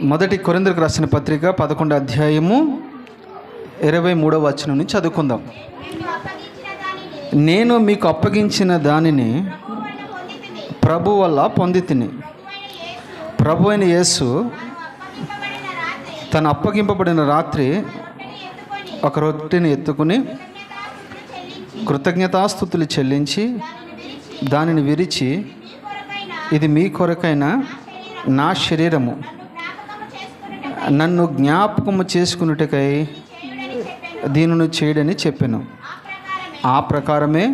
మొదటి కొరిందరికి రాసిన పత్రిక పదకొండు అధ్యాయము ఇరవై మూడవ వచనం నుంచి చదువుకుందాం. నేను మీకు అప్పగించిన దానిని ప్రభు వల్ల పొంది తిని ప్రభు అయిన యేసు తను అప్పగింపబడిన రాత్రి ఒక రొట్టెని ఎత్తుకుని కృతజ్ఞతాస్థుతులు చెల్లించి దానిని విరిచి ఇది మీ కొరకైన? నా శరీరము. నన్ను జ్ఞాపకము చేసుకున్నట్టుకై దీనిని చేయడని చెప్పాను. ఆ ప్రకారమే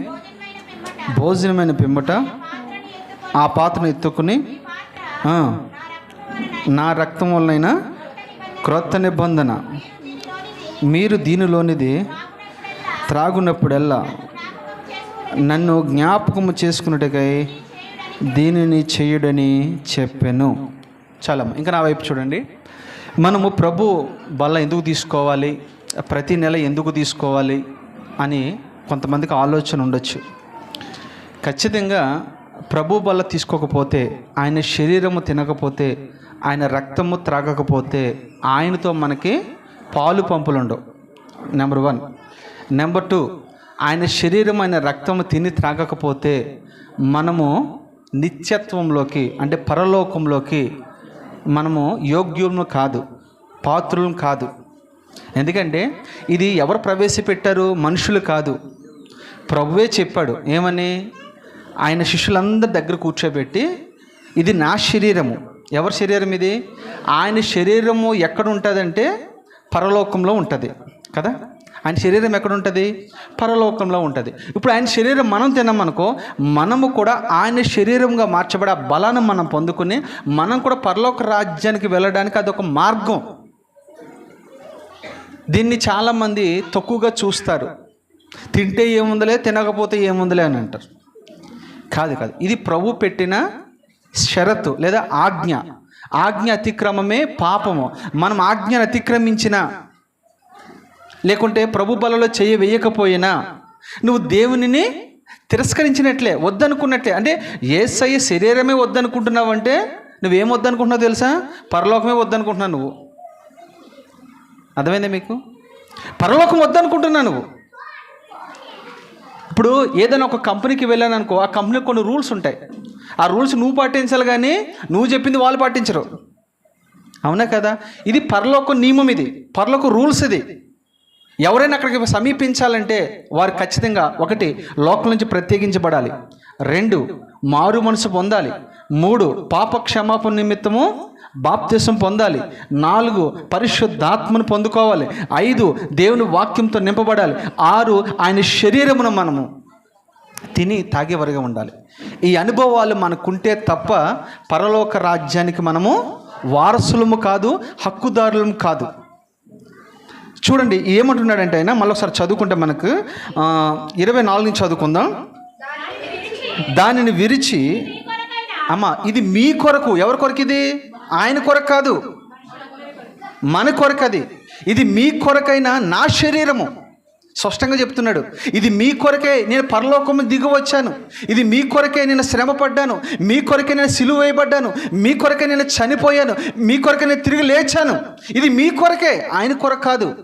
భోజనమైన పిమ్మట ఆ పాత్రను ఎత్తుకుని నా రక్తం వలనైన క్రొత్త నిబంధన. మీరు దీనిలోనిది త్రాగునప్పుడల్లా నన్ను జ్ఞాపకము చేసుకున్నట్టుకై దీనిని చేయుడని చెప్పాను. చాలా ఇంకా నా వైపు చూడండి. మనము ప్రభు బల్ల ఎందుకు తీసుకోవాలి? ప్రతి నెల ఎందుకు తీసుకోవాలి? అని కొంతమందికి ఆలోచన ఉండొచ్చు. ఖచ్చితంగా ప్రభు బల్ల తీసుకోకపోతే ఆయన శరీరము తినకపోతే ఆయన రక్తము త్రాగకపోతే ఆయనతో మనకి పాలు పంపులు ఉండవు. నెంబర్ వన్ నెంబర్ టూ ఆయన శరీరం ఆయన రక్తము తిని త్రాగకపోతే మనము నిత్యత్వంలోకి అంటే పరలోకంలోకి మనము యోగ్యులను కాదు పాత్రులను కాదు. ఎందుకంటే ఇది ఎవరు ప్రవేశపెట్టారు? మనుషులు కాదు. ప్రభువే చెప్పాడు ఏమని? ఆయన శిష్యులందరి దగ్గర కూర్చోబెట్టి ఇది నా శరీరము. ఎవరి శరీరం ఇది? ఆయన శరీరము ఎక్కడ ఉంటుందంటే పరలోకంలో ఉంటుంది కదా? ఆయన శరీరం ఎక్కడ ఉంటుంది పరలోకంలో ఉంటుంది. ఇప్పుడు ఆయన శరీరం మనం తిన్నామనుకో మనము కూడా ఆయన శరీరంగా మార్చబడే ఆ బలాన్ని మనం పొందుకుని మనం కూడా పరలోక రాజ్యానికి వెళ్ళడానికి అదొక మార్గం. దీన్ని చాలామంది తక్కువగా చూస్తారు. తింటే ఏముందలే తినకపోతే ఏముందలే అని అంటారు. కాదు కాదు. ఇది ప్రభు పెట్టిన షరతు లేదా ఆజ్ఞ. ఆజ్ఞ అతిక్రమమే పాపము. మనం ఆజ్ఞను అతిక్రమించిన లేకుంటే ప్రభు బలలో చేయ వేయకపోయినా నువ్వు దేవునిని తిరస్కరించినట్లే వద్దనుకున్నట్లే. అంటే ఏసయ్య శరీరమే వద్దనుకుంటున్నావు అంటే నువ్వేం వద్దనుకుంటున్నావు తెలుసా? పరలోకమే వద్దనుకుంటున్నావు నువ్వు. అర్థమైందా మీకు? పరలోకం వద్దనుకుంటున్నావు నువ్వు. ఇప్పుడు ఏదైనా ఒక కంపెనీకి వెళ్ళాను అనుకో ఆ కంపెనీకి కొన్ని రూల్స్ ఉంటాయి. ఆ రూల్స్ నువ్వు పాటించాలి కానీ నువ్వు చెప్పింది వాళ్ళు పాటించరు. అవునా కదా? ఇది పరలోక నియమం ఇది. పరలోక రూల్స్ ఇది. ఎవరైనా అక్కడికి సమీపించాలంటే వారు ఖచ్చితంగా ఒకటి లోకం నుంచి ప్రత్యేకించబడాలి. రెండు మారు మనసు పొందాలి. మూడు పాప క్షమాపణ నిమిత్తము బాప్తిసం పొందాలి. నాలుగు పరిశుద్ధాత్మను పొందుకోవాలి. ఐదు దేవుని వాక్యంతో నింపబడాలి. ఆరు ఆయన శరీరమును మనము తిని తాగేవారిగా ఉండాలి. ఈ అనుభవాలు మనకుంటే తప్ప పరలోక రాజ్యానికి మనము వారసులము కాదు హక్కుదారులము కాదు. చూడండి ఏమంటున్నాడంటే ఆయన మళ్ళీ ఒకసారి చదువుకుంటే మనకు ఇరవై నాలుగు నుంచి చదువుకుందాం. దానిని విరిచి అమ్మ ఇది మీ కొరకు ఎవరి కొరకు ఇది? ఆయన కొరకు కాదు. మన కొరకు అది. ఇది మీ కొరకైన నా శరీరము. స్పష్టంగా చెప్తున్నాడు. ఇది మీ కొరకే నేను పరలోకం దిగివచ్చాను ఇది మీ కొరకే నేను శ్రమ పడ్డాను. మీ కొరకే నేను సిలువ వేయబడ్డాను. మీ కొరకే నేను చనిపోయాను. మీ కొరకే నేను తిరిగి లేచాను. ఇది మీ కొరకే. ఆయన కొరకు కాదు.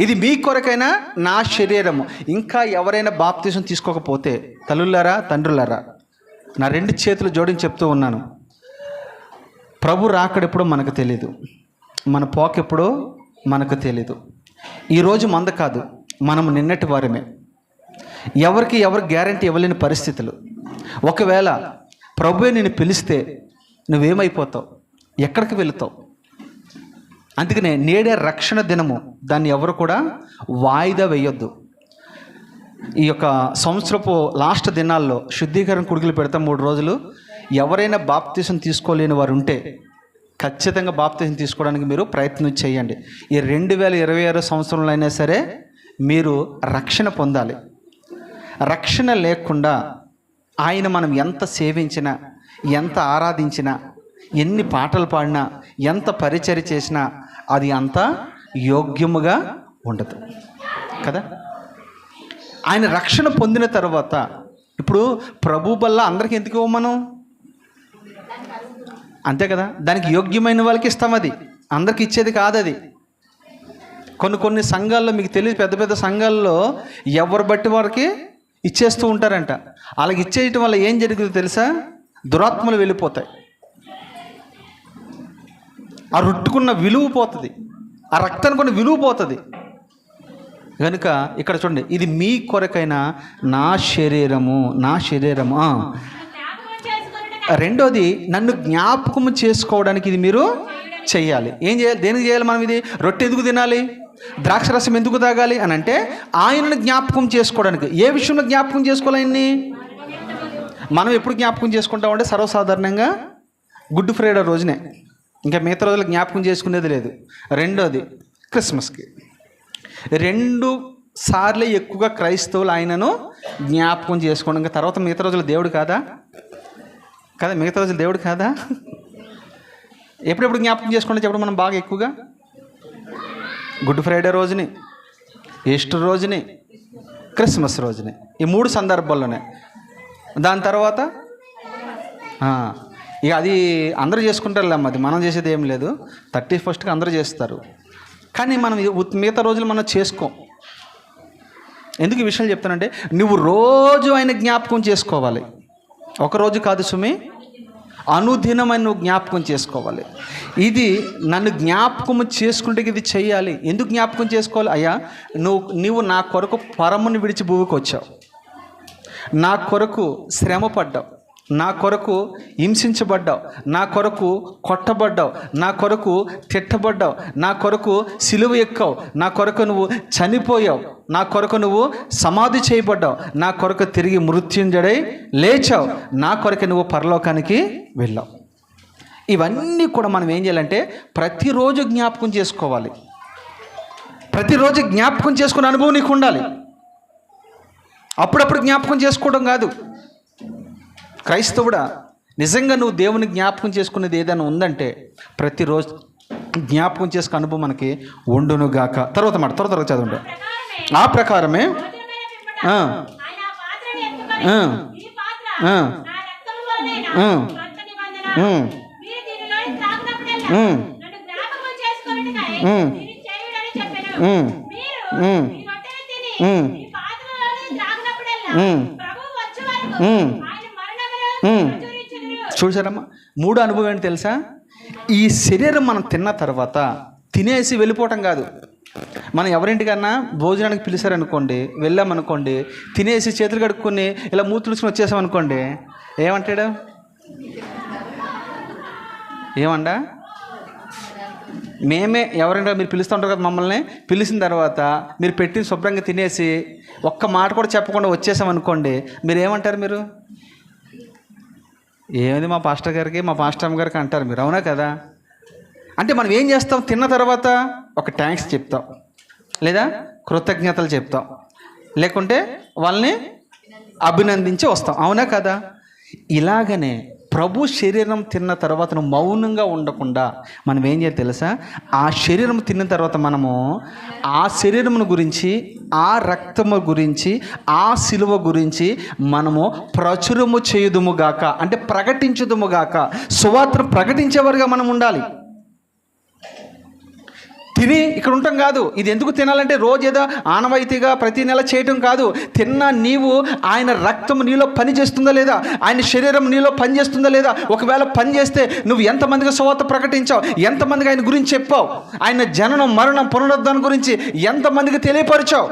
ఇది మీ కొరకైనా నా శరీరము. ఇంకా ఎవరైనా బాప్తీసం తీసుకోకపోతే తల్లులారా తండ్రులారా నా రెండు చేతులు జోడించి చెప్తూ ఉన్నాను. ప్రభు రాకడెప్పుడో మనకు తెలియదు మన పోకెప్పుడో మనకు తెలీదు. ఈరోజు మంద కాదు మనం నిన్నటి వారమే. ఎవరికి ఎవరు గ్యారంటీ ఇవ్వలేని పరిస్థితులు. ఒకవేళ ప్రభువే నేను పిలిస్తే నువ్వేమైపోతావు? ఎక్కడికి వెళుతావు? అందుకనే నేడే రక్షణ దినము. దాన్ని ఎవరు కూడా వాయిదా వేయొద్దు. ఈ యొక్క సంవత్సరపు లాస్ట్ దినాల్లో శుద్ధీకరణ కుడుకులు పెడతాం మూడు రోజులు. ఎవరైనా బాప్తీసం తీసుకోలేని వారు ఉంటే ఖచ్చితంగా బాప్తీసం తీసుకోవడానికి మీరు ప్రయత్నం చేయండి. ఈ రెండు వేల ఇరవై ఆరో సంవత్సరంలో అయినా సరే మీరు రక్షణ పొందాలి. రక్షణ లేకుండా ఆయన మనం ఎంత సేవించినా ఎంత ఆరాధించినా ఎన్ని పాటలు పాడినా ఎంత పరిచర్య చేసినా అది అంత యోగ్యముగా ఉండదు. కదా? ఆయన రక్షణ పొందిన తర్వాత ఇప్పుడు ప్రభు వల్ల అందరికి ఎందుకు ఇవ్వం మనం అంతే కదా? దానికి యోగ్యమైన వాళ్ళకి ఇస్తాం అది. అందరికి ఇచ్చేది కాదు అది. కొన్ని కొన్ని సంఘాల్లో మీకు తెలియదు పెద్ద పెద్ద సంఘాల్లో ఎవరు బట్టి వారికి ఇచ్చేస్తూ ఉంటారంట. అలాగ ఇచ్చేయటం వల్ల ఏం జరుగుతుందో తెలుసా? దురాత్మలు వెళ్ళిపోతాయి. ఆ రొట్టుకున్న విలువ పోతుంది. ఆ రక్తానికి ఉన్న విలువ పోతుంది. కనుక ఇక్కడ చూడండి ఇది మీ కొరకైన నా శరీరము నా శరీరము రెండోది నన్ను జ్ఞాపకం చేసుకోవడానికి ఇది మీరు చేయాలి ఏం చేయాలి దేనికి చేయాలి మనం ఇది? రొట్టె ఎందుకు తినాలి? ద్రాక్షరసం ఎందుకు తాగాలి అని అంటే ఆయనను జ్ఞాపకం చేసుకోవడానికి. ఏ విషయంలో జ్ఞాపకం చేసుకోవాలి ఆయన్ని? మనం ఎప్పుడు జ్ఞాపకం చేసుకుంటామంటే సర్వసాధారణంగా గుడ్ ఫ్రైడే రోజునే. ఇంకా మిగతా రోజులు జ్ఞాపకం చేసుకునేది లేదు. రెండోది క్రిస్మస్కి. రెండు సార్లే ఎక్కువగా క్రైస్తవులు ఆయనను జ్ఞాపకం చేసుకోవడం. ఇంకా తర్వాత మిగతా రోజులు దేవుడు కాదా? కదా? మిగతా రోజులు దేవుడు కాదా? ఎప్పుడెప్పుడు జ్ఞాపకం చేసుకుంటే చెప్పడం మనం బాగా ఎక్కువగా. గుడ్ ఫ్రైడే రోజుని ఈస్టర్ రోజుని క్రిస్మస్ రోజుని ఈ మూడు సందర్భాల్లోనే. దాని తర్వాత ఇక అది అందరూ చేసుకుంటారులే అది మనం చేసేది ఏం లేదు. థర్టీ ఫస్ట్కి అందరూ చేస్తారు. కానీ మనం మిగతా రోజులు మనం చేసుకోం. ఎందుకు ఈ విషయాలు చెప్తానంటే నువ్వు రోజు ఆయన జ్ఞాపకం చేసుకోవాలి. ఒక రోజు కాదు సుమి అనుదినమైన నువ్వు జ్ఞాపకం చేసుకోవాలి. ఇది నన్ను జ్ఞాపకం చేసుకుంటే ఇది చేయాలి ఎందుకు జ్ఞాపకం చేసుకోవాలి? అయ్యా నువ్వు నువ్వు నా కొరకు పరముని విడిచి భూమికి వచ్చావు. నా కొరకు శ్రమ పడ్డావు. నా కొరకు హింసించబడ్డావు. నా కొరకు కొట్టబడ్డావు. నా కొరకు తిట్టబడ్డావు. నా కొరకు సిలువ ఎక్కావు. నా కొరకు నువ్వు చనిపోయావు. నా కొరకు నువ్వు సమాధి చేయబడ్డావు. నా కొరకు తిరిగి మృత్యుంజడై లేచావు. నా కొరకు నువ్వు పరలోకానికి వెళ్ళావు. ఇవన్నీ కూడా మనం ఏం చేయాలంటే ప్రతిరోజు జ్ఞాపకం చేసుకోవాలి. ప్రతిరోజు జ్ఞాపకం చేసుకునే అనుభవం నీకు ఉండాలి. అప్పుడప్పుడు జ్ఞాపకం చేసుకోవడం కాదు. క్రైస్తవుడా నిజంగా నువ్వు దేవుని జ్ఞాపకం చేసుకునేది ఏదైనా ఉందంటే ప్రతిరోజు జ్ఞాపకం చేసుకునే అనుభవం మనకి ఉండును గాక తర్వాత మాట తర్వాత తర్వాత చదవండి. ప్రకారమే ఆ ప్రకారమే చూసారమ్మా మూడో అనుభవం ఏంటి తెలుసా? ఈ శరీరం మనం తిన్న తర్వాత తినేసి వెళ్ళిపోవటం కాదు. మనం ఎవరింటికన్నా భోజనానికి పిలిచారనుకోండి వెళ్ళామనుకోండి తినేసి చేతులు కడుక్కొని ఇలా మూతులుసుకుని వచ్చేసామనుకోండి ఏమంటాడు? ఏమండా? మేమే ఎవరైనా మీరు పిలుస్తూ ఉంటారు కదా మమ్మల్ని పిలిచిన తర్వాత మీరు పెట్టిన శుభ్రంగా తినేసి ఒక్క మాట కూడా చెప్పకుండా వచ్చేసామనుకోండి మీరు ఏమంటారు మీరు? ఏమిది మా పాస్టర్ గారికి? మా పాస్టర్ అమ్మ గారికి అంటారు మీరు అవునా కదా? అంటే మనం ఏం చేస్తాం? తిన్న తర్వాత ఒక థ్యాంక్స్ చెప్తాం. లేదా కృతజ్ఞతలు చెప్తాం. లేకుంటే వాళ్ళని అభినందించి వస్తాం. అవునా కదా? ఇలాగనే ప్రభు శరీరం తిన్న తర్వాత మౌనంగా ఉండకుండా మనం ఏం చేయాలి తెలుసా? ఆ శరీరం తిన్న తర్వాత మనము ఆ శరీరమును గురించి ఆ రక్తము గురించి ఆ శిలువ గురించి మనము ప్రచురము చేయుదుము గాక. అంటే ప్రకటించుదుము గాక. సువార్తను ప్రకటించేవారుగా మనం ఉండాలి. తిని ఇక్కడ ఉండటం కాదు. ఇది ఎందుకు తినాలంటే రోజు ఏదో ఆనవాయితీగా ప్రతి నెల చేయటం కాదు. తిన్న నీవు ఆయన రక్తం నీలో పని చేస్తుందా లేదా? ఆయన శరీరం నీలో పని చేస్తుందా లేదా? ఒకవేళ పని చేస్తే నువ్వు ఎంతమందికి సువార్త ప్రకటించావు? ఎంతమందికి ఆయన గురించి చెప్పావు? ఆయన జననం మరణం పునరుద్ధరణ గురించి ఎంతమందికి తెలియపరిచావు?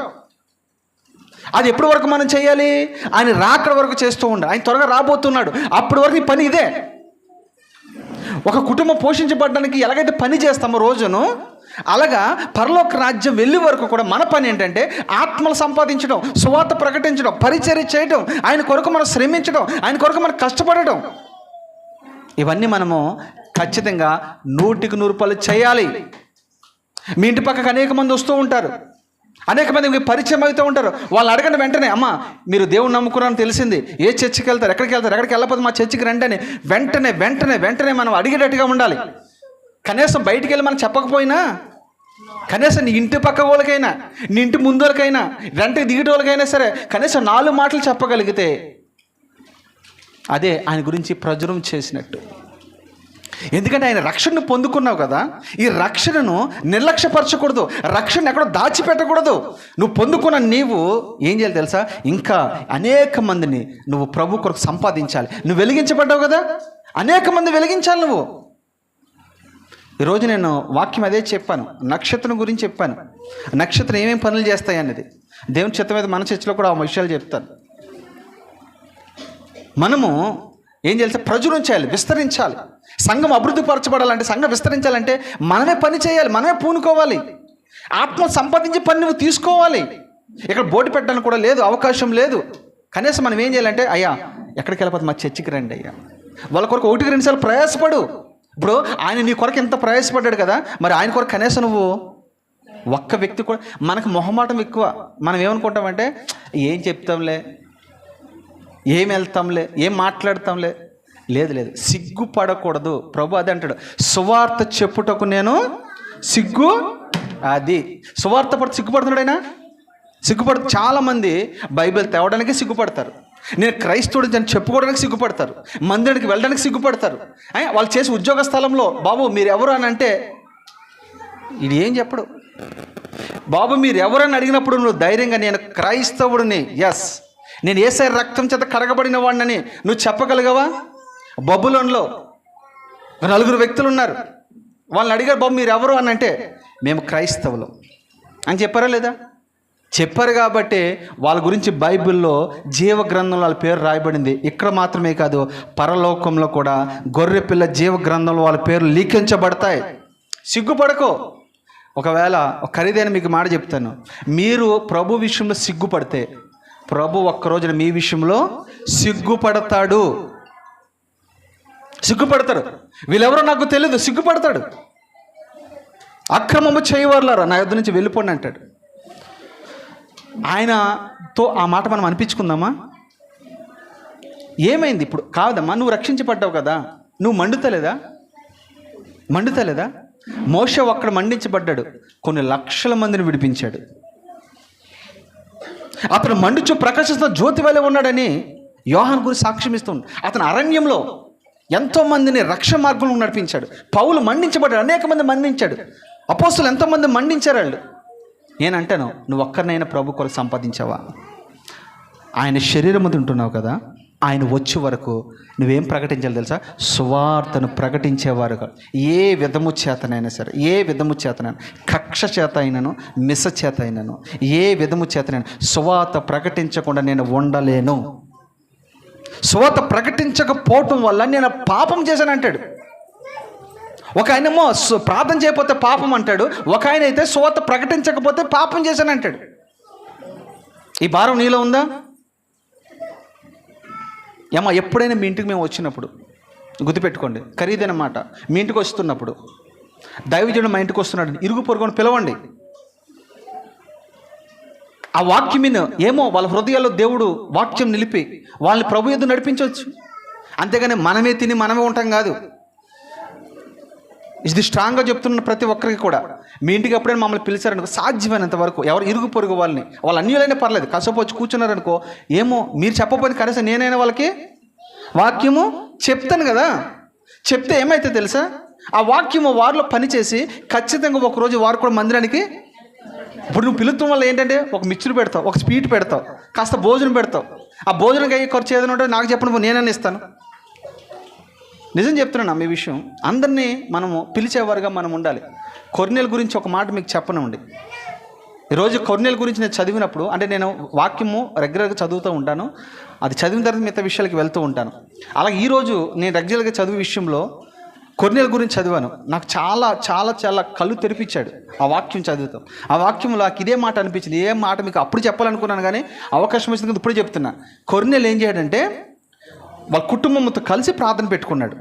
అది ఎప్పటి వరకు మనం చేయాలి? ఆయన రాకడ వరకు చేస్తూ ఉండాలి ఆయన త్వరగా రాబోతున్నాడు. అప్పటి వరకు ఈ పని ఇదే. ఒక కుటుంబం పోషించబడడానికి ఎలాగైతే పని చేస్తామో రోజును అలాగా పరలోక రాజ్యం వెళ్ళే వరకు కూడా మన పని ఏంటంటే ఆత్మలు సంపాదించడం సువార్త ప్రకటించడం పరిచర్య చేయడం ఆయన కొరకు మనం శ్రమించడం ఆయన కొరకు మనం కష్టపడడం. ఇవన్నీ మనము ఖచ్చితంగా నూటికి నూరు రూపాయలు చేయాలి. మీ ఇంటి పక్కకు అనేక మంది వస్తూ ఉంటారు. అనేక మంది మీకు పరిచయం అవుతూ ఉంటారు. వాళ్ళు అడగండి వెంటనే అమ్మ మీరు దేవుని నమ్ముకున్నారని తెలిసింది. ఏ చర్చికి వెళ్తారు? ఎక్కడికి వెళ్తారు? ఎక్కడికి వెళ్ళకపోతే మా చర్చికి రండి అని వెంటనే వెంటనే వెంటనే మనం అడిగేటట్టుగా ఉండాలి. కనీసం బయటికి వెళ్ళి మనం చెప్పకపోయినా కనీసం నీ ఇంటి పక్క వాళ్ళకైనా నీ ఇంటి ముందు వాళ్ళకైనా రెంట్కి దిగటి వాళ్ళకైనా సరే కనీసం నాలుగు మాటలు చెప్పగలిగితే అదే ఆయన గురించి ప్రజలం చేసినట్టు. ఎందుకంటే ఆయన రక్షణను పొందుకున్నావు కదా ఈ రక్షణను నిర్లక్ష్యపరచకూడదు రక్షణ ఎక్కడో దాచిపెట్టకూడదు. నువ్వు పొందుకున్న నీవు ఏం చేయాలి తెలుసా? ఇంకా అనేక మందిని నువ్వు ప్రభు కొరకు సంపాదించాలి. నువ్వు వెలిగించబడ్డావు కదా? అనేక మంది వెలిగించాలి నువ్వు. ఈరోజు నేను వాక్యం అదే చెప్పాను నక్షత్రం గురించి చెప్పాను. నక్షత్రం ఏమేమి పనులు చేస్తాయి అన్నది. దేవుని చిత్తం మీద మన చర్చలో కూడా ఆ విషయాలు చెప్తాను. మనము ఏం చేయాలి? ప్రచురం చేయాలి విస్తరించాలి. సంఘం అభివృద్ధి పరచబడాలంటే సంఘం విస్తరించాలంటే మనమే పని చేయాలి మనమే పూనుకోవాలి. ఆత్మ సంపాదించి పని నువ్వు తీసుకోవాలి. ఇక్కడ బోటు పెట్టడానికి కూడా లేదు అవకాశం లేదు. కనీసం మనం ఏం చేయాలంటే అయ్యా ఎక్కడికి వెళ్ళిపోతే మా చర్చికి రండి అయ్యా. వాళ్ళ కొరకు ఒకటికి రెండు సార్లు ప్రయాసపడు. ఇప్పుడు ఆయన నీ కొరకు ఎంత ప్రయాసపడ్డాడు కదా మరి ఆయన కొరకు కనీసం నువ్వు ఒక్క వ్యక్తి కూడా మనకు మొహమాటం ఎక్కువ. మనం ఏమనుకుంటామంటే ఏం చెప్తాంలే ఏం వెళ్తాంలే ఏం మాట్లాడతాంలే. లేదు లేదు సిగ్గుపడకూడదు. ప్రభు అదే అంటాడు సువార్త చెప్పుటకు నేను సిగ్గు అది సువార్త పడి సిగ్గుపడుతున్నాడు ఆయన? సిగ్గుపడు చాలామంది బైబిల్ తేవడానికి సిగ్గుపడతారు. నేను క్రైస్తవుడు అని చెప్పుకోవడానికి సిగ్గుపడతారు. మందిరానికి వెళ్ళడానికి సిగ్గుపడతారు. వాళ్ళు చేసే ఉద్యోగ స్థలంలో బాబు మీరు ఎవరు అని అంటే ఇది ఏం చెప్పడు. బాబు మీరు ఎవరని అడిగినప్పుడు నువ్వు ధైర్యంగా నేను క్రైస్తవుడిని ఎస్ నేను ఏసై రక్తం చేత కడగబడిన వాడినని నువ్వు చెప్పగలిగావా? బబులోన్లో నలుగురు వ్యక్తులు ఉన్నారు. వాళ్ళని అడిగారు బాబు మీరు ఎవరు అని అంటే మేము క్రైస్తవులు. అని చెప్పారా లేదా? చెప్పారు కాబట్టి వాళ్ళ గురించి బైబిల్లో జీవ గ్రంథంలో వాళ్ళ పేరు రాయబడింది. ఇక్కడ మాత్రమే కాదు పరలోకంలో కూడా గొర్రె పిల్ల జీవ గ్రంథంలో వాళ్ళ పేర్లు లీకించబడతాయి సిగ్గుపడకో. ఒకవేళ ఖరీదైన మీకు మాట చెప్తాను. మీరు ప్రభు విషయంలో సిగ్గుపడితే ప్రభు ఒక్కరోజున మీ విషయంలో సిగ్గుపడతాడు. సిగ్గుపడతాడు. వీళ్ళెవరో నాకు తెలియదు సిగ్గుపడతాడు. అక్రమము చేయవర్లారా? నా యొద్ నుంచి వెళ్ళిపోండి అంటాడు. ఆయనతో ఆ మాట మనం అనిపించుకుందామా? ఏమైంది ఇప్పుడు? కాదమ్మా నువ్వు రక్షించబడ్డావు కదా. నువ్వు మండుతలేదా? మండుతలేదా? మోష ఒక్కడ మండించబడ్డాడు. కొన్ని లక్షల మందిని విడిపించాడు. అతను మండుచు ప్రకాశిస్తున్న జ్యోతి వలె ఉన్నాడని యోహాన్ గురించి సాక్ష్యమిస్తుంది అతను అరణ్యంలో ఎంతోమందిని రక్ష మార్గంలో నడిపించాడు. పౌలు మండించబడ్డాడు అనేక మంది మండించాడు. అపోస్తులు ఎంతోమంది మండించారు వాళ్ళు. నేను అంటాను నువ్వు ఒక్కరినైనా ప్రభు కొరకు సంపాదించావా? ఆయన శరీరము తింటున్నావు కదా ఆయన వచ్చే వరకు నువ్వేం ప్రకటించాలి తెలుసా? సువార్తను ప్రకటించేవారుగా ఏ విధము చేతనైనా సరే ఏ విధము చేతనైనా కక్ష చేత అయినను మిస చేత అయినను ఏ విధము చేతనైనా సువార్త ప్రకటించకుండా నేను ఉండలేను. సువార్త ప్రకటించకపోవటం వల్ల నేను పాపం చేశాను అంటాడు. ఒక ఆయనేమో ప్రార్థన చేయకపోతే పాపం అంటాడు. ఒక ఆయన అయితే సోత ప్రకటించకపోతే పాపం చేశాను అంటాడు. ఈ భారం నీలో ఉందా? ఏమో ఎప్పుడైనా మీ ఇంటికి మేము వచ్చినప్పుడు గుర్తుపెట్టుకోండి ఖరీదైన మాట మీ ఇంటికి వస్తున్నప్పుడు దైవజనుడు మా ఇంటికి వస్తున్నాడు ఇరుగు పొరుగుని పిలవండి. ఆ వాక్యం ఏమో వాళ్ళ హృదయాల్లో దేవుడు వాక్యం నిలిపి వాళ్ళని ప్రభు ఎద్దు నడిపించవచ్చు. అంతేగాని మనమే తిని మనమే ఉంటాం కాదు. ఇది స్ట్రాంగ్గా చెప్తున్న ప్రతి ఒక్కరికి కూడా? మీ ఇంటికి ఎప్పుడైనా మమ్మల్ని పిలిచారనుకో సాధ్యమైనంత వరకు ఎవరు ఇరుగు పొరుగు వాళ్ళని వాళ్ళు అన్యులైనా పర్లేదు కాసేపు వచ్చి కూర్చున్నారనుకో ఏమో మీరు చెప్పకపోతే కనీసం నేనైనా వాళ్ళకి వాక్యము చెప్తాను కదా? చెప్తే ఏమైతే తెలుసా? ఆ వాక్యము వారిలో పనిచేసి ఖచ్చితంగా ఒకరోజు వారు కూడా మందిరానికి ఇప్పుడు నువ్వు పిలుత్వం వల్ల ఏంటంటే ఒక మిక్చర్ పెడతావు ఒక స్వీట్ పెడతావు కాస్త భోజనం పెడతావు. ఆ భోజనం అయ్యే ఖర్చు ఏదైనా ఉంటే నాకు చెప్పండి నేనైనా ఇస్తాను. నిజం చెప్తున్నాను మీ విషయం. అందరినీ మనము పిలిచేవారుగా మనం ఉండాలి. కొర్నెల గురించి ఒక మాట మీకు చెప్పనండి. ఈరోజు కొర్నెల గురించి నేను చదివినప్పుడు అంటే నేను వాక్యము రెగ్యులర్గా చదువుతూ ఉంటాను అది చదివిన తర్వాత మిగతా విషయాలకి వెళ్తూ ఉంటాను. అలాగే ఈరోజు నేను రెగ్యులర్గా చదివే విషయంలో కొర్నెల గురించి చదివాను. నాకు చాలా చాలా చాలా కళ్ళు తెరిపించాడు ఆ వాక్యం చదువుతాం. ఆ వాక్యంలో నాకు ఇదే మాట అనిపించింది ఏ మాట మీకు అప్పుడు చెప్పాలనుకున్నాను కానీ అవకాశం వచ్చింది ఇప్పుడు చెప్తున్నా. కొర్నెలు ఏం చేయడంటే వాళ్ళ కుటుంబంతో కలిసి ప్రార్థన పెట్టుకున్నాడు.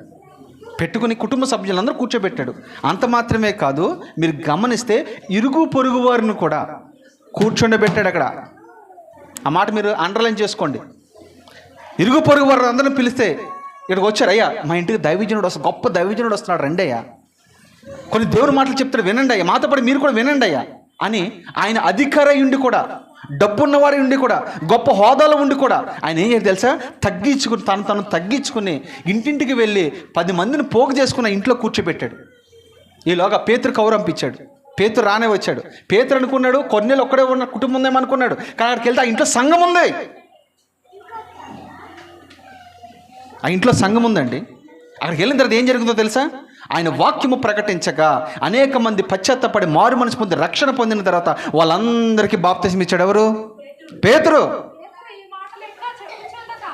పెట్టుకుని కుటుంబ సభ్యులందరూ కూర్చోబెట్టాడు. అంత మాత్రమే కాదు మీరు గమనిస్తే ఇరుగు పొరుగు వారిని కూడా కూర్చోండబెట్టాడు అక్కడ. ఆ మాట మీరు అండర్లైన్ చేసుకోండి. ఇరుగు పొరుగు వారు అందరిని పిలిస్తే ఇక్కడికి వచ్చారు అయ్యా మా ఇంటికి దైవజనుడు వస్తా గొప్ప దైవజనుడు వస్తున్నాడు రండి అయ్యా. కొన్ని దేవుని మాటలు చెప్తాడు వినండి అయ్యా మాతో పాటు మీరు కూడా వినండి అయ్యా అని ఆయన అధికారయుండి కూడా డబ్బున్నవాడి ఉండి కూడా గొప్ప హోదాలో ఉండి కూడా ఆయన ఏం చేయాలి తెలుసా? తగ్గించుకుని తను తను తగ్గించుకుని ఇంటింటికి వెళ్ళి పది మందిని పోగు చేసుకున్న ఇంట్లో కూర్చోబెట్టాడు. ఈలోగా పేతురు కౌరంపించాడు పేతురు రానే వచ్చాడు. పేతురు అనుకున్నాడు కొన్నేళ్ళు ఒక్కడే ఉన్న కుటుంబం ఉందేమనుకున్నాడు కానీ అక్కడికి వెళ్తే ఆ ఇంట్లో సంఘం ఉంది. ఆ ఇంట్లో సంఘం ఉందండి. అక్కడికి వెళ్ళిన తర్వాత ఏం జరుగుతుందో తెలుసా? ఆయన వాక్యము ప్రకటించగా అనేక మంది పశ్చాత్తపడి మారు మనసు పొంది రక్షణ పొందిన తర్వాత వాళ్ళందరికీ బాప్తిసం ఇచ్చాడు ఎవరు? పేతురు. ఈ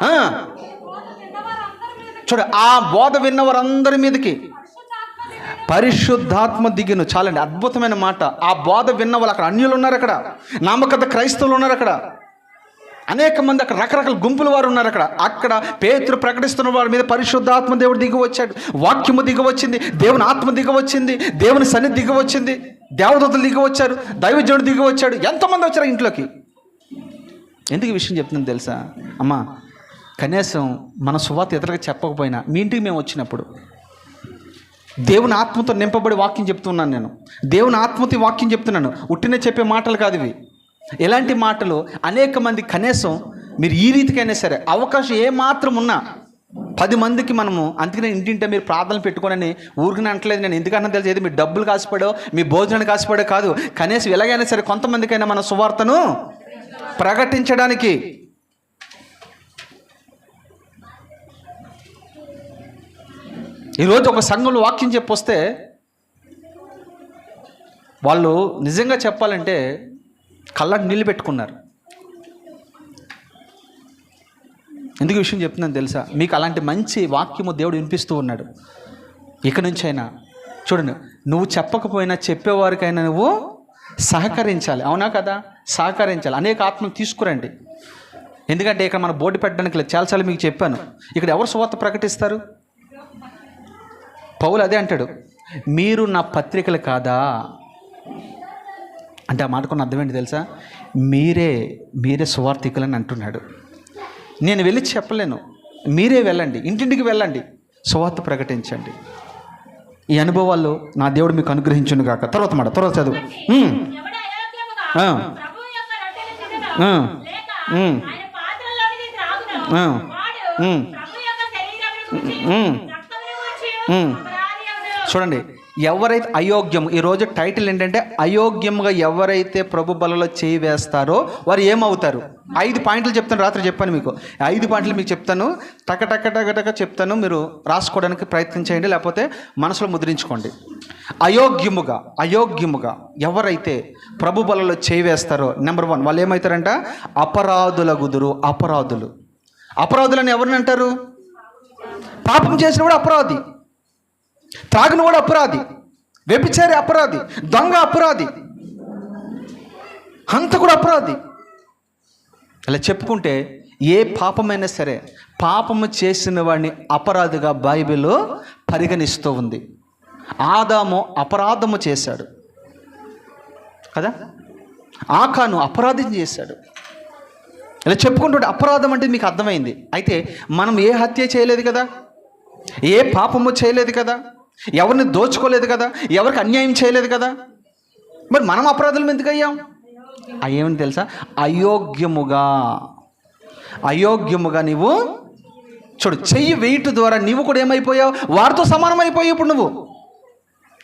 ఆ, బోధ విన్నవారందరి చూడు ఆ బోధ విన్న వారందరి మీదకి పరిశుద్ధాత్మ దిగును. పరిశుద్ధాత్మ దిగిను చాలండి అద్భుతమైన మాట. ఆ బోధ విన్న వాళ్ళు అక్కడ అన్యులు ఉన్నారు అక్కడ. నామకత క్రైస్తవులు ఉన్నారు అక్కడ. అనేక మంది అక్కడ రకరకాల గుంపుల వారు ఉన్నారు అక్కడ. అక్కడ పేతురు ప్రకటిస్తున్న వారి మీద పరిశుద్ధాత్మ దేవుడు దిగి వచ్చాడు వాక్యము దిగి వచ్చింది దేవుని ఆత్మ దిగి వచ్చింది దేవుని సన్నిధి దిగి వచ్చింది దేవదూతలు దిగి వచ్చారు దైవజనుడు దిగి వచ్చాడు ఎంతమంది వచ్చారు ఇంట్లోకి. ఎందుకు ఈ విషయం చెప్తున్నాను తెలుసా? అమ్మా కనీసం మన సువార్త ఇతరులకు చెప్పకపోయినా మీ ఇంటికి మేము వచ్చినప్పుడు దేవుని ఆత్మతో నింపబడి వాక్యం చెప్తున్నాను నేను. దేవుని ఆత్మతో వాక్యం చెప్తున్నాను. ఉట్టినే చెప్పే మాటలు కాదు ఇవి. ఎలాంటి మాటలు? అనేక మంది కనీసం మీరు ఈ రీతికైనా సరే అవకాశం ఏ మాత్రం ఉన్నా పది మందికి మనము అందుకనే ఇంటింటే మీరు ప్రార్థనలు పెట్టుకోనని ఊరికి అంటలేదు నేను ఎందుకన్నా తెలిసి మీ డబ్బులు కాసిపడో మీ భోజనాన్ని కాసిపడో కాదు. కనీసం ఎలాగైనా సరే కొంతమందికైనా మన సువార్తను ప్రకటించడానికి ఈరోజు ఒక సంఘంలో వాక్యం చెప్పొస్తే వాళ్ళు నిజంగా చెప్పాలంటే కళ్ళకు నీళ్ళు పెట్టుకున్నారు. ఎందుకు విషయం చెప్తున్నాను తెలుసా? మీకు అలాంటి మంచి వాక్యము దేవుడు వినిపిస్తూ ఉన్నాడు. ఇక నుంచి అయినా చూడండి నువ్వు చెప్పకపోయినా చెప్పేవారికైనా నువ్వు సహకరించాలి. అవునా కదా? సహకరించాలి. అనేక ఆత్మలు తీసుకురండి. ఎందుకంటే ఇక్కడ మన బోర్డు పెట్టడానికి లేదు. చాలాసార్లు మీకు చెప్పాను. ఇక్కడ ఎవరు సువార్త ప్రకటిస్తారు? పౌలు అదే అంటాడు. మీరు నా పత్రికలు కాదా? అంటే ఆ మాటకున్న అర్థం ఏంటి తెలుసా? మీరే మీరే సువార్థికులని అంటున్నాడు. నేను వెళ్ళి చెప్పలేను. మీరే వెళ్ళండి. ఇంటింటికి వెళ్ళండి. సువార్త ప్రకటించండి. ఈ అనుభవాలు నా దేవుడు మీకు అనుగ్రహించును కాక తర్వాత మాట తర్వాత చదువు. పాత్రలోనిది చూడండి ఎవరైతే అయోగ్యం ఈరోజు టైటిల్ ఏంటంటే అయోగ్యంగా ఎవరైతే ప్రభు బలలో చేయి వేస్తారో వారు ఏమవుతారు? ఐదు పాయింట్లు చెప్తాను రాత్రి చెప్పాను మీకు. ఐదు పాయింట్లు మీకు చెప్తాను. టక టక టక టక చెప్తాను. మీరు రాసుకోవడానికి ప్రయత్నం చేయండి లేకపోతే మనసులో ముద్రించుకోండి. అయోగ్యముగా అయోగ్యముగా ఎవరైతే ప్రభు బలలో చేయి వేస్తారో నెంబర్ వన్ వాళ్ళు ఏమవుతారంట? అపరాధుల గుదురు అపరాధులు. అపరాధులని ఎవరిని అంటారు? పాపం చేసిన కూడా అపరాధి. త్రాగినవాడు అపరాధి వ్యభిచారి అపరాధి దొంగ అపరాధి. హంతకుడు అపరాధి. ఇలా చెప్పుకుంటే ఏ పాపమైనా సరే పాపము చేసిన వాడిని అపరాధిగా బైబిల్ పరిగణిస్తూ ఉంది. ఆదాము అపరాధము చేశాడు. కదా? ఆకాను అపరాధం చేశాడు. ఇలా చెప్పుకుంటుంటే అపరాధం అంటే మీకు అర్థమైంది. అయితే మనం ఏ హత్య చేయలేదు కదా? ఏ పాపము చేయలేదు కదా? ఎవరిని దోచుకోలేదు కదా? ఎవరికి అన్యాయం చేయలేదు కదా? మరి మనం అపరాధులు ఎందుకు అయ్యాం? అయ్యేమని తెలుసా? అయోగ్యముగా. అయోగ్యముగా నీవు చూడు చెయ్యి వేయట ద్వారా నీవు కూడా ఏమైపోయావు? వారితో సమానమైపోయావు ఇప్పుడు నువ్వు.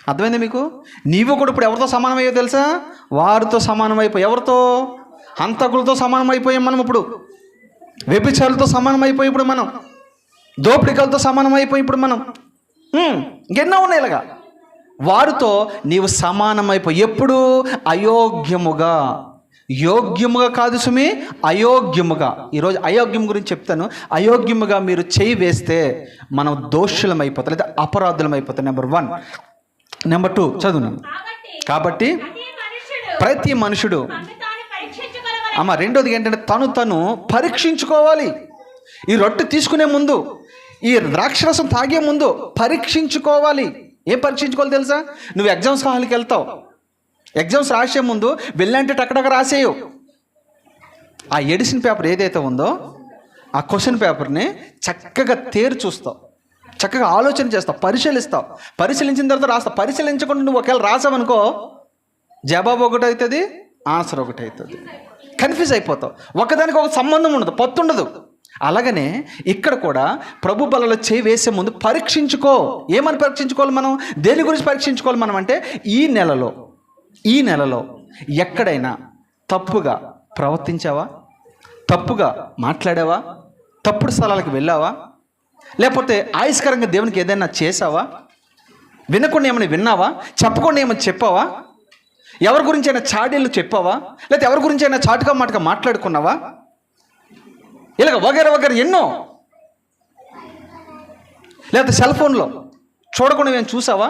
అర్థమైంది మీకు? నీవు కూడా ఇప్పుడు ఎవరితో సమానం అయ్యావు తెలుసా? వారితో సమానం అయిపోయి ఎవరితో? హంతకులతో సమానం మనం ఇప్పుడు. వ్యభిచారులతో సమానమైపోయి ఇప్పుడు మనం. దోపిడికలతో సమానమైపోయి ఇప్పుడు మనం. ఎన్నో ఇంకెన్నో ఉన్నాయి ఇలాగా. వారితో నీవు సమానమైపోయి ఎప్పుడు? అయోగ్యముగా. యోగ్యముగా కాదు సుమి అయోగ్యముగా. ఈరోజు అయోగ్యం గురించి చెప్తాను. అయోగ్యముగా మీరు చేయి వేస్తే మనం దోషులం అయిపోతాం లేదా అపరాధులం అయిపోతాం నెంబర్ వన్. నెంబర్ టూ చదువును కాబట్టి ప్రతి మనుషుడు అమ్మ రెండోది ఏంటంటే తను తను పరీక్షించుకోవాలి. ఈ రొట్టె తీసుకునే ముందు ఈ ద్రాక్షరసం తాగే ముందు పరీక్షించుకోవాలి. ఏం పరీక్షించుకోవాలి తెలుసా? నువ్వు ఎగ్జామ్స్ హాల్కి వెళ్తావు. ఎగ్జామ్స్ రాసే ముందు వెళ్ళంటే టక్కటక్క రాసేయవు ఆ ఎడిషన్ పేపర్ ఏదైతే ఉందో ఆ క్వశ్చన్ పేపర్ని చక్కగా తేరు చూస్తావు. చక్కగా ఆలోచన చేస్తావు పరిశీలిస్తావు. పరిశీలించిన తర్వాత రాస్తావు. పరిశీలించకుండా నువ్వు ఒకవేళ రాసావనుకో జవాబు ఒకటి అవుతుంది ఆన్సర్ ఒకటి అవుతుంది. కన్ఫ్యూజ్ అయిపోతావు. ఒకదానికి ఒక సంబంధం ఉండదు పొత్తు ఉండదు అలాగనే ఇక్కడ కూడా ప్రభు బలలో చేయి వేసే ముందు పరీక్షించుకో. ఏమని పరీక్షించుకోవాలి మనం? దేని గురించి పరీక్షించుకోవాలి మనం అంటే ఈ నెలలో ఈ నెలలో ఎక్కడైనా తప్పుగా ప్రవర్తించావా? తప్పుగా మాట్లాడావా? తప్పుడు స్థలాలకు వెళ్ళావా? లేకపోతే ఆయుష్కరంగా దేవునికి ఏదైనా చేసావా వినకుండా ఏమైనా విన్నావా? చెప్పకుండా ఏమైనా చెప్పావా? ఎవరి గురించి అయినా చాడీలు చెప్పావా? లేకపోతే ఎవరి గురించి అయినా చాటుగా మాటగా మాట్లాడుకున్నావా? ఇలాగ వగర వగర ఎన్నో. లేకపోతే సెల్ ఫోన్లో చూడకుండా మేము చూసావా?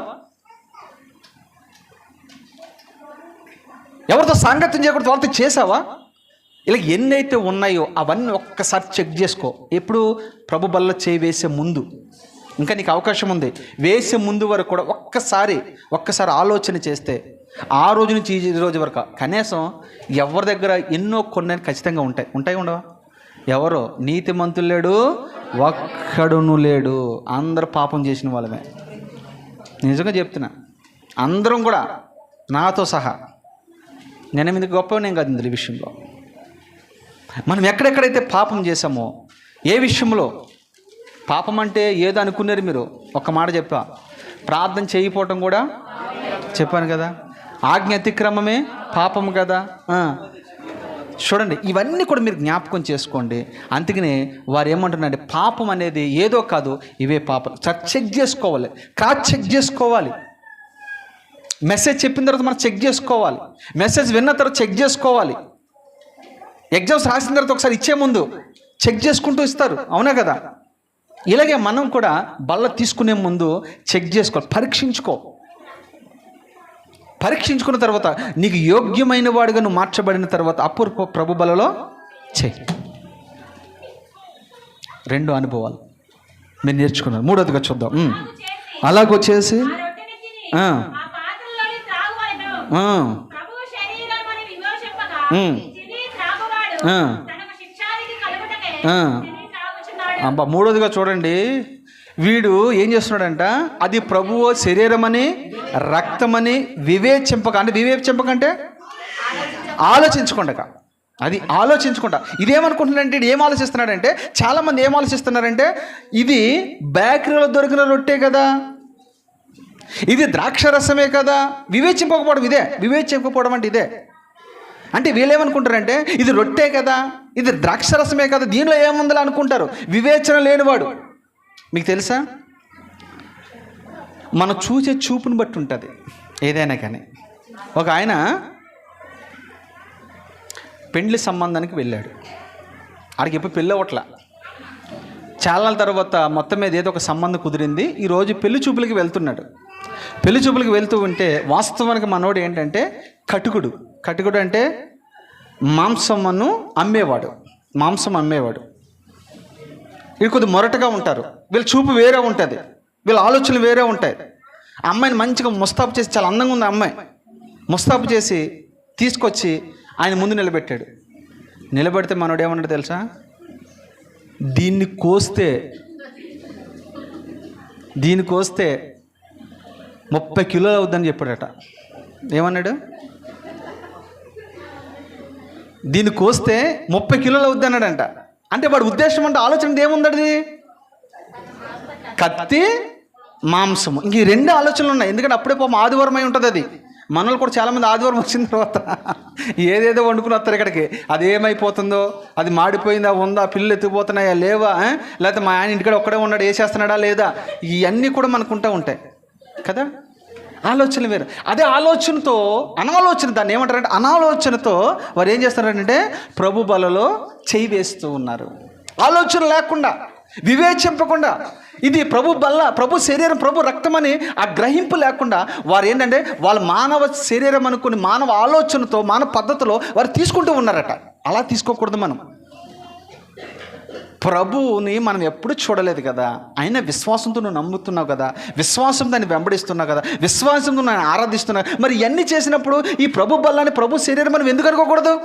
ఎవరితో సాంగత్యం చేయకూడదు వాళ్ళతో చేసావా? ఇలా ఎన్నైతే ఉన్నాయో అవన్నీ ఒక్కసారి చెక్ చేసుకో. ఎప్పుడు? ప్రభు బల్ల చేయి వేసే ముందు. ఇంకా నీకు అవకాశం ఉంది. వేసే ముందు వరకు కూడా ఒక్కసారి ఒక్కసారి ఆలోచన చేస్తే ఆ రోజు నుంచి ఈ రోజు వరకు కనీసం ఎవరి దగ్గర ఎన్నో కొన్ని ఖచ్చితంగా ఉంటాయి. ఉంటాయి ఉండవా? ఎవరో? నీతిమంతులు లేడు ఒక్కడును లేడు. అందరు పాపం చేసిన వాళ్ళమే. నిజంగా చెప్తున్నా. అందరం కూడా నాతో సహా. నేను మీద గొప్ప నేను కాదు ఇందులో విషయంలో. మనం ఎక్కడెక్కడైతే పాపం చేసామో ఏ విషయంలో? పాపం అంటే ఏదో అనుకున్నారు మీరు. ఒక మాట చెప్పా. ప్రార్థన చేయకపోవటం కూడా చెప్పాను కదా. ఆజ్ఞ అతిక్రమమే పాపం కదా. చూడండి ఇవన్నీ కూడా మీరు జ్ఞాపకం చేసుకోండి. అందుకనే వారు ఏమంటున్నారంటే పాపం అనేది ఏదో కాదు ఇవే పాపం చ- చెక్ చేసుకోవాలి. క్రాస్ చెక్ చేసుకోవాలి. మెసేజ్ చెప్పిన తర్వాత మనం చెక్ చేసుకోవాలి. మెసేజ్ విన్న తర్వాత చెక్ చేసుకోవాలి. ఎగ్జామ్స్ రాసిన తర్వాత ఒకసారి ఇచ్చే ముందు చెక్ చేసుకుంటూ ఇస్తారు. అవునా కదా? ఇలాగే మనం కూడా బల్ల తీసుకునే ముందు చెక్ చేసుకోవాలి. పరీక్షించుకో. పరీక్షించుకున్న తర్వాత నీకు యోగ్యమైన వాడుగా నువ్వు మార్చబడిన తర్వాత అప్పుడు ప్రభు బలలో చెయ్యి. రెండు అనుభవాలు. మీరు నేర్చుకున్నారు. మూడోదిగా చూద్దాం. అలాగొచ్చేసి అబ్బా మూడోదిగా చూడండి. వీడు ఏం చేస్తున్నాడంట? అది ప్రభువు శరీరమని రక్తమని వివేచింపక అంటే వివేచింపకంటే ఆలోచించకుండా అది ఆలోచించకుండా ఇదేమనుకుంటున్నాడంటే ఏం ఆలోచిస్తున్నాడంటే చాలామంది ఏం ఆలోచిస్తున్నారంటే ఇది బేకరీలో దొరికిన రొట్టే కదా. ఇది ద్రాక్ష రసమే కదా. వివేచింపకపోవడం ఇదే. వివేచింపకపోవడం అంటే ఇదే. అంటే వీళ్ళేమనుకుంటారంటే ఇది రొట్టే కదా. ఇది ద్రాక్ష రసమే కదా. దీనిలో ఏముందని అనుకుంటారు. వివేచన లేనివాడు. మీకు తెలుసా? మనం చూసే చూపుని బట్టి ఉంటుంది. ఏదైనా కానీ. ఒక ఆయన పెండ్లి సంబంధానికి వెళ్ళాడు. ఆడికి ఎప్పుడు పెళ్ళి అవ్వట్లా. చాలా తర్వాత మొత్తం మీద ఏదో ఒక సంబంధం కుదిరింది. ఈరోజు పెళ్ళి చూపులకి వెళ్తున్నాడు. పెళ్ళి చూపులకి వెళ్తూ ఉంటే వాస్తవానికి మనోడు ఏంటంటే కటుకుడు. కటుకుడు అంటే మాంసమును అమ్మేవాడు. మాంసం అమ్మేవాడు. ఇది కొద్ది మొరటగా ఉంటారు. వీళ్ళ చూపు వేరే ఉంటుంది. వీళ్ళ ఆలోచనలు వేరే ఉంటాయి. ఆ అమ్మాయిని మంచిగా ముస్తాబు చేసి చాలా అందంగా ఉంది అమ్మాయి. ముస్తాబు చేసి తీసుకొచ్చి ఆయన ముందు నిలబెట్టాడు. నిలబెడితే మనోడు ఏమన్నాడు తెలుసా? దీన్ని కోస్తే దీన్ని కోస్తే ముప్పై కిలోలు అవుద్దని చెప్పాడట. ఏమన్నాడు? దీన్ని కోస్తే ముప్పై కిలోలు అవుద్ది అన్నాడంట. అంటే వాడు ఉద్దేశం అంటే ఆలోచన ఏముందది? కత్తి మాంసము. ఇంక ఈ రెండు ఆలోచనలు ఉన్నాయి. ఎందుకంటే అప్పుడే పాపం ఆదివారం అయి ఉంటుంది అది. మనల్ని కూడా చాలామంది ఆదివారం వచ్చిన తర్వాత ఏదేదో వండుకుని వస్తారు ఇక్కడికి. అది ఏమైపోతుందో? అది మాడిపోయిందా? ఉందా? పిల్లలు ఎత్తిపోతున్నాయా లేవా? లేకపోతే మా ఆయన ఇంటికాడ ఒక్కడే ఉన్నాడు? వేసేస్తున్నాడా? లేదా? ఇవన్నీ కూడా మనకుంటూ ఉంటాయి. కదా? ఆలోచన వేరు. అదే ఆలోచనతో అనాలోచన దాన్ని ఏమంటారంటే అనాలోచనతో వారు ఏం చేస్తున్నారంటే ప్రభు బలలో చేయి వేస్తూ ఉన్నారు. ఆలోచన లేకుండా వివేచింపకుండా ఇది ప్రభు బల్ల ప్రభు శరీరం ప్రభు రక్తం అని ఆ గ్రహింపు లేకుండా వారు ఏంటంటే వాళ్ళ మానవ శరీరం అనుకుని మానవ ఆలోచనతో మానవ పద్ధతిలో వారు తీసుకుంటూ ఉన్నారట. అలా తీసుకోకూడదు మనం. ప్రభువుని మనం ఎప్పుడు చూడలేదు కదా. ఆయన విశ్వాసంతో నువ్వు నమ్ముతున్నావు కదా. విశ్వాసం దాన్ని వెంబడిస్తున్నావు కదా. విశ్వాసంతో నేను ఆరాధిస్తున్నావు మరి ఇవన్నీ చేసినప్పుడు ఈ ప్రభు బల్లాన్ని ప్రభు శరీరం మనం ఎందుకు అనుకోకూడదు?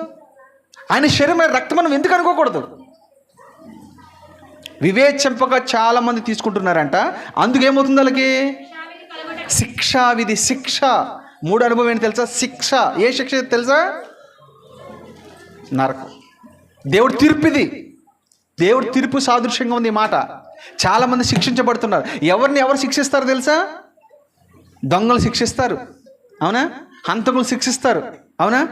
ఆయన శరీరం రక్తం మనం ఎందుకు అనుకోకూడదు? వివేచింపగా చాలామంది తీసుకుంటున్నారంట. అందుకేమవుతుంది వాళ్ళకి? శిక్ష విధి శిక్ష. మూడు అనుభవం ఏంటి తెలుసా? శిక్ష. ఏ శిక్ష తెలుసా? నరకం. దేవుడు తీర్పు ఇది దేవుడు తీర్పు సాదృశ్యంగా ఉంది ఈ మాట. చాలామంది శిక్షించబడుతున్నారు. ఎవరిని ఎవరు శిక్షిస్తారు తెలుసా? దొంగలు శిక్షిస్తారు. అవునా? హంతకులు శిక్షిస్తారు. అవునా?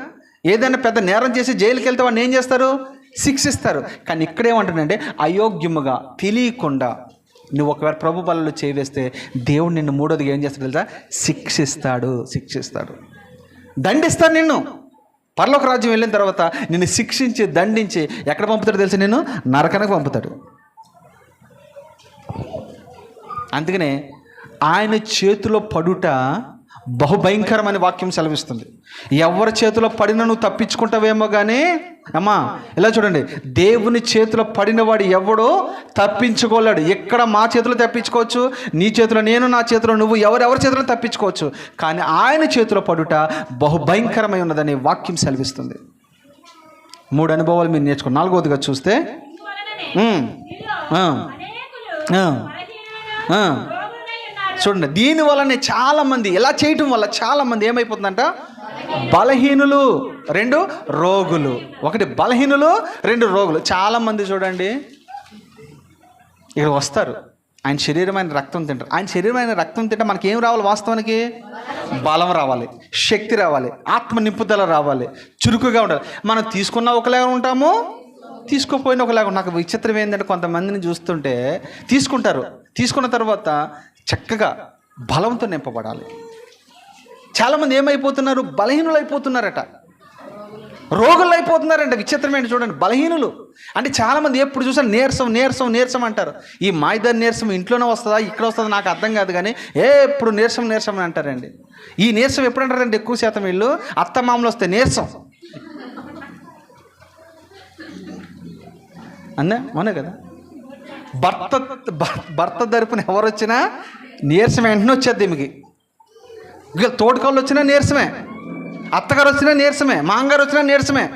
ఏదైనా పెద్ద నేరం చేసి జైలుకి వెళ్తే వాడిని ఏం చేస్తారు? శిక్షిస్తారు. కానీ ఇక్కడేమంటాడంటే అయోగ్యముగా తెలియకుండా నువ్వు ఒకవేళ ప్రభు బలలో చేవేస్తే దేవుడు నిన్ను మూడోది ఏం చేస్తాడు తెలుసా? శిక్షిస్తాడు శిక్షిస్తాడు. దండిస్తాడు నిన్ను. పర్లోక రాజ్యం వెళ్ళిన తర్వాత నిన్ను శిక్షించి దండించి ఎక్కడ పంపుతాడు తెలుసు నేను నరకనకు పంపుతాడు. అందుకనే ఆయన చేతిలో పడుట బహుభయంకరమైన వాక్యం సెలవిస్తుంది. ఎవరి చేతిలో పడినా నువ్వు తప్పించుకుంటావేమో కానీ అమ్మా ఇలా చూడండి. దేవుని చేతిలో పడినవాడు ఎవడో తప్పించుకోలేడు. ఎక్కడ మా చేతిలో తప్పించుకోవచ్చు? నీ చేతిలో నేను నా చేతిలో నువ్వు ఎవరెవరి చేతిలో తప్పించుకోవచ్చు? కానీ ఆయన చేతిలో పడుట బహుభయంకరమై ఉన్నదని వాక్యం సెలవిస్తుంది. మూడు అనుభవాలు మీరు నేర్చుకో నాలుగవదిగా చూస్తే చూడండి దీని వలనే చాలామంది ఇలా చేయటం వల్ల చాలామంది ఏమైపోతుందంట? బలహీనులు రెండు రోగులు. ఒకటి బలహీనులు రెండు రోగులు. చాలామంది చూడండి ఇక్కడ వస్తారు. ఆయన శరీరమైన రక్తం తింటారు. ఆయన శరీరమైన రక్తం తింటే మనకి ఏం రావాలి వాస్తవానికి? బలం రావాలి శక్తి రావాలి ఆత్మ నింపుదల రావాలి చురుకుగా ఉండాలి. మనం తీసుకున్న ఒకలాగా ఉంటాము తీసుకోపోయిన ఒకలాగా నాకు విచిత్రం ఏంటంటే కొంతమందిని చూస్తుంటే తీసుకుంటారు. తీసుకున్న తర్వాత చక్కగా బలంతో నింపబడాలి. చాలామంది ఏమైపోతున్నారు? బలహీనులు అయిపోతున్నారట రోగులు అయిపోతున్నారంట విచిత్రమేంటి చూడండి. బలహీనులు. అంటే చాలామంది ఎప్పుడు చూసా నీరసం నీరసం నీరసం అంటారు. ఈ మాయిదారి నీరసం ఇంట్లోనే వస్తుందా? ఇక్కడ వస్తుందా? నాకు అర్థం కాదు కానీ ఏ ఎప్పుడు నీరసం నీరసం అని అంటారండి. ఈ నీరసం ఎప్పుడు అంటారండి? ఎక్కువ శాతం వీళ్ళు అత్తమామలు వస్తే నీరసం. అన్నా అవునా కదా? భర్త భర్త తరపున ఎవరు వచ్చినా నీరసం వెంటనే వచ్చేది ఈమెకి ఇక తోటకాళ్ళు వచ్చినా నీరసమే అత్తగారు వచ్చినా నీరసమే మాంగారు వచ్చినా నీరసమే.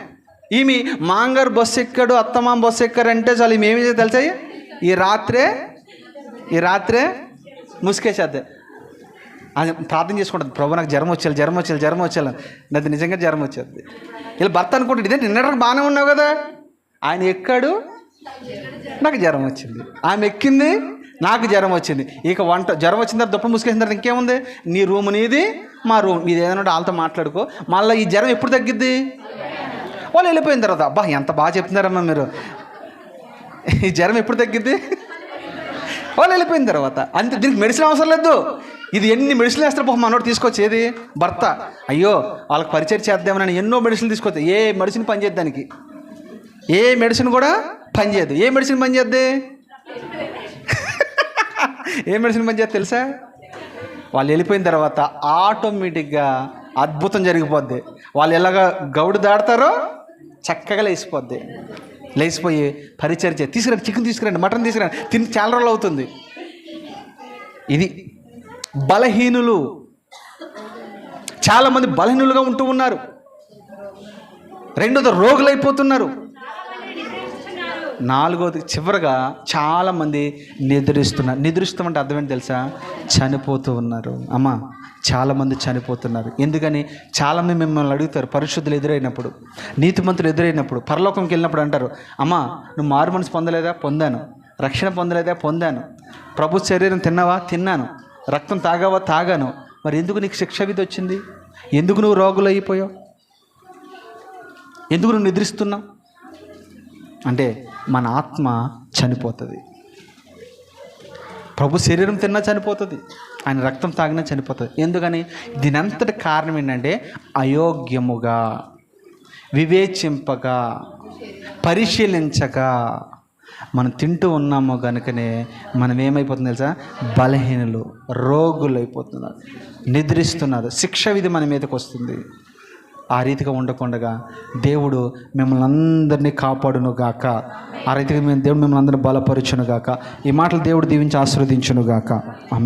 ఈమె మాంగారు బస్సు ఎక్కాడు అత్తమామ బస్సు ఎక్కారంటే చాలు ఈమె ఏమి తెలుసా? ఈ రాత్రే ఈ రాత్రే ముసుకేసేద్ది అది ప్రార్థన చేసుకుంటుంది ప్రభు నాకు జ్వరం వచ్చేది జ్వరం వచ్చేయాలి జ్వరం వచ్చేయాలి అది నిజంగా జ్వరం వచ్చేది. ఇలా భర్త అనుకుంటుంది ఇదే నిన్నటికి బాగానే ఉన్నావు కదా? ఆయన ఎక్కాడు నాకు జ్వరం వచ్చింది. ఆమె ఎక్కింది నాకు జ్వరం వచ్చింది. ఇక వంట జ్వరం వచ్చిన తర్వాత దుప్పటి ముసుకేసిన తర్వాత ఇంకేముంది? నీ రూమ్ నీది మా రూమ్ నీది ఏదైనా ఉంటే వాళ్ళతో మాట్లాడుకో. మళ్ళీ ఈ జ్వరం ఎప్పుడు తగ్గిద్ది? వాళ్ళు వెళ్ళిపోయిన తర్వాత అబ్బా ఎంత బాగా చెప్తున్నారమ్మా మీరు. ఈ జ్వరం ఎప్పుడు తగ్గిద్ది? వాళ్ళు వెళ్ళిపోయిన తర్వాత. అంతే దీనికి మెడిసిన్ అవసరం లేదు. ఇది ఎన్ని మెడిసిన్ వేస్తారు? పాపం మనోడు తీసుకొచ్చి ఏది? భర్త. అయ్యో వాళ్ళకి పరిచయం చేద్దామని ఎన్నో మెడిసిన్ తీసుకొచ్చి ఏ మెడిసిన్ పనిచేయడానికి ఏ మెడిసిన్ కూడా పనిచేయదు ఏ మెడిసిన్ పనిచేద్ది ఏ మెడిసిన్ పనిచేయదు తెలుసా? వాళ్ళు వెళ్ళిపోయిన తర్వాత ఆటోమేటిక్గా అద్భుతం జరిగిపోద్ది. వాళ్ళు ఎలాగ గౌడు దాడతారో చక్కగా లేచిపోద్ది. లేచిపోయి పరిచయం తీసుకురండి చికెన్ తీసుకురండి మటన్ తీసుకురండి. తిని చాలా రోజులు అవుతుంది. ఇది బలహీనులు. చాలామంది బలహీనులుగా ఉంటూ ఉన్నారు. రెండోది రోగులైపోతున్నారు. నాలుగోది చివరగా చాలామంది నిద్రిస్తున్నారు నిద్రిస్తాం అంటే అర్థమేంటి తెలుసా? చనిపోతూ ఉన్నారు. అమ్మా చాలామంది చనిపోతున్నారు. ఎందుకని? చాలామంది మిమ్మల్ని అడుగుతారు పరిశుద్ధులు ఎదురైనప్పుడు నీతిమంతులు ఎదురైనప్పుడు పరలోకంకి వెళ్ళినప్పుడు అంటారు అమ్మా నువ్వు మారు మనసు పొందలేదా? పొందాను. రక్షణ పొందలేదా? పొందాను. ప్రభు శరీరం తిన్నావా? తిన్నాను. రక్తం తాగావా? తాగాను. మరి ఎందుకు నీకు శిక్ష విధి వచ్చింది? ఎందుకు నువ్వు రోగులు అయిపోయావు? ఎందుకు నువ్వు నిద్రిస్తున్నావు? అంటే మన ఆత్మ చనిపోతుంది. ప్రభు శరీరం తిన్నా చనిపోతుంది ఆయన రక్తం తాగినా చనిపోతుంది. ఎందుకని? దీనంతటి కారణం ఏంటంటే అయోగ్యముగా వివేచింపగా పరిశీలించగా మనం తింటూ ఉన్నాము కనుకనే మనం ఏమైపోతుంది తెలుసా? బలహీనులు రోగులు అయిపోతున్నారు నిద్రిస్తున్నారు శిక్ష విధి మన మీదకి వస్తుంది. ఆ రీతిగా ఉండకుండగా దేవుడు మిమ్మల్ని అందరినీ కాపాడును గాక ఆ రీతిగా మేము దేవుడు మిమ్మల్ని అందరినీ బలపరచును గాక ఈ మాటలు దేవుడు దీవించి ఆశీర్వదించును గాక ఆమె